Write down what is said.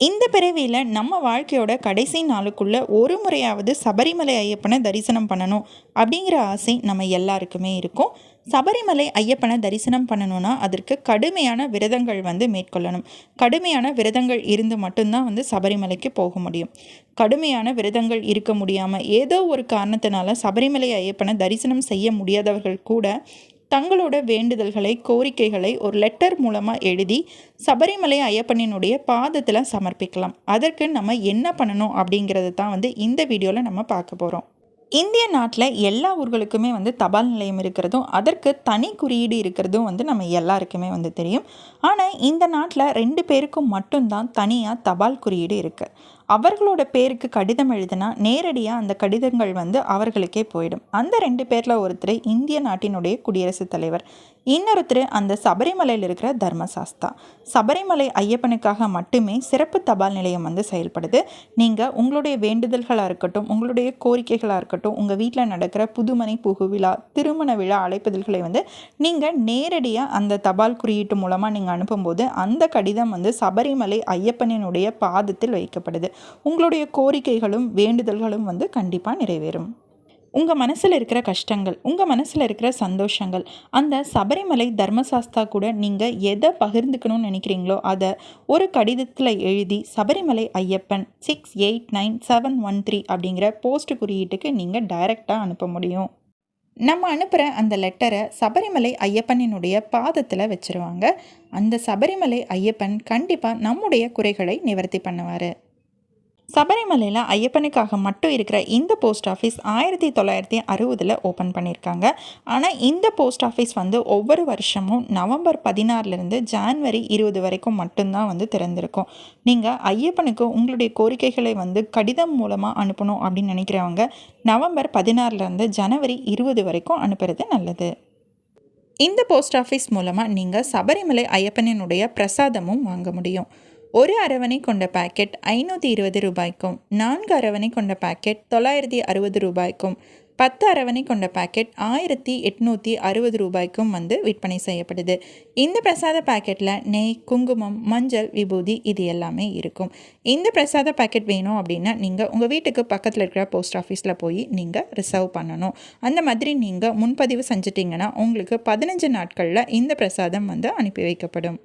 இந்த பிறவியில் நம்ம வாழ்க்கையோட கடைசி நாளுக்குள்ள ஒரு முறையாவது சபரிமலை ஐயப்பனை தரிசனம் பண்ணணும் அப்படிங்கிற ஆசை நம்ம எல்லாருக்குமே இருக்கும். சபரிமலை ஐயப்பனை தரிசனம் பண்ணணும்னா அதற்கு கடுமையான விரதங்கள் வந்து மேற்கொள்ளணும். கடுமையான விரதங்கள் இருந்து மட்டும்தான் வந்து சபரிமலைக்கு போக முடியும். கடுமையான விரதங்கள் இருக்க முடியாமல் ஏதோ ஒரு காரணத்தினால சபரிமலை ஐயப்பனை தரிசனம் செய்ய முடியாதவர்கள் கூட தங்களோட வேண்டுதல்களை கோரிக்கைகளை ஒரு லெட்டர் மூலமாக எழுதி சபரிமலை ஐயப்பனினுடைய பாதத்தில் சமர்ப்பிக்கலாம். அதற்கு நம்ம என்ன பண்ணணும் அப்படிங்கிறது தான் வந்து இந்த வீடியோவில் நம்ம பார்க்க போகிறோம் இந்திய நாட்டில் எல்லா ஊர்களுக்குமே வந்து தபால் நிலையம் இருக்கிறதும் அதற்கு தனி குறியீடு இருக்கிறதும் வந்து நம்ம எல்லாருக்குமே வந்து தெரியும். ஆனால் இந்த நாட்டில் ரெண்டு பேருக்கும் மட்டும்தான் தனியாக தபால் குறியீடு இருக்குது அவர்களோட பேருக்கு கடிதம் எழுதினா நேரடியாக அந்த கடிதங்கள் வந்து அவர்களுக்கே போயிடும். அந்த ரெண்டு பேரில் ஒருத்தர் இந்திய நாட்டினுடைய குடியரசுத் தலைவர். இன்னொருத்தர் அந்த சபரிமலையில் இருக்கிற தர்மசாஸ்தா. சபரிமலை ஐயப்பனுக்காக மட்டுமே சிறப்பு தபால் நிலையம் வந்து செயல்படுது. நீங்கள் உங்களுடைய வேண்டுதல்களாக இருக்கட்டும் உங்களுடைய கோரிக்கைகளாக இருக்கட்டும் உங்கள் வீட்டில் நடக்கிற புதுமனை புகு விழா திருமண விழா அழைப்பதல்களை வந்து நீங்கள் நேரடியாக அந்த தபால் குறியீட்டு மூலமாக நீங்கள் அனுப்பும்போது அந்த கடிதம் வந்து சபரிமலை ஐயப்பனினுடைய பாதத்தில் வைக்கப்படுது. உங்களுடைய கோரிக்கைகளும் வேண்டுதல்களும் வந்து கண்டிப்பாக நிறைவேறும். உங்கள் மனசில் இருக்கிற கஷ்டங்கள் உங்கள் மனசில் இருக்கிற சந்தோஷங்கள் அந்த சபரிமலை தர்மசாஸ்தா கூட நீங்கள் எதை பகிர்ந்துக்கணும்னு நினைக்கிறீங்களோ அதை ஒரு கடிதத்தில் எழுதி Sabarimala Ayyappan six eight nine seven one three அப்படிங்கிற போஸ்ட் குறியீட்டுக்கு நீங்கள் டைரெக்டாக அனுப்ப முடியும். நம்ம அனுப்புகிற அந்த லெட்டரை சபரிமலை ஐயப்பனினுடைய பாதத்தில் வச்சுருவாங்க. அந்த சபரிமலை ஐயப்பன் கண்டிப்பாக நம்முடைய குறைகளை நிவர்த்தி பண்ணுவார். சபரிமலையில் ஐயப்பனுக்காக மட்டும் இருக்கிற இந்த போஸ்ட் ஆஃபீஸ் ஆயிரத்தி தொள்ளாயிரத்தி அறுபதில் ஓப்பன் பண்ணியிருக்காங்க. ஆனால் இந்த போஸ்ட் ஆஃபீஸ் வந்து ஒவ்வொரு வருஷமும் நவம்பர் பதினாறுலேருந்து ஜான்வரி இருபது வரைக்கும் மட்டும்தான் வந்து திறந்திருக்கும். நீங்கள் ஐயப்பனுக்கு உங்களுடைய கோரிக்கைகளை வந்து கடிதம் மூலமாக அனுப்பணும் அப்படின்னு நினைக்கிறவங்க நவம்பர் பதினாறுலேருந்து ஜனவரி இருபது வரைக்கும் அனுப்புறது நல்லது. இந்த போஸ்ட் ஆஃபீஸ் மூலமாக நீங்கள் சபரிமலை ஐயப்பனினுடைய பிரசாதமும் வாங்க முடியும். ஒரு அரவணை கொண்ட பாக்கெட் ஐநூற்றி இருபது ரூபாய்க்கும் நான்கு அரவணை கொண்ட பாக்கெட் தொள்ளாயிரத்தி அறுபது ரூபாய்க்கும் பத்து அரவணை கொண்ட பாக்கெட் ஆயிரத்தி எட்நூற்றி அறுபது ரூபாய்க்கும் வந்து விற்பனை செய்யப்படுது. இந்த பிரசாத பாக்கெட்டில் நெய் குங்குமம் மஞ்சள் விபூதி இது எல்லாமே இருக்கும். இந்த பிரசாத பாக்கெட் வேணும் அப்படின்னா நீங்கள் உங்கள் வீட்டுக்கு பக்கத்தில் இருக்கிற போஸ்ட் ஆஃபீஸில் போய் நீங்கள் ரிசர்வ் பண்ணணும். அந்த மாதிரி நீங்கள் முன்பதிவு செஞ்சிட்டிங்கன்னா உங்களுக்கு பதினஞ்சு நாட்களில் இந்த பிரசாதம் வந்து அனுப்பி வைக்கப்படும்.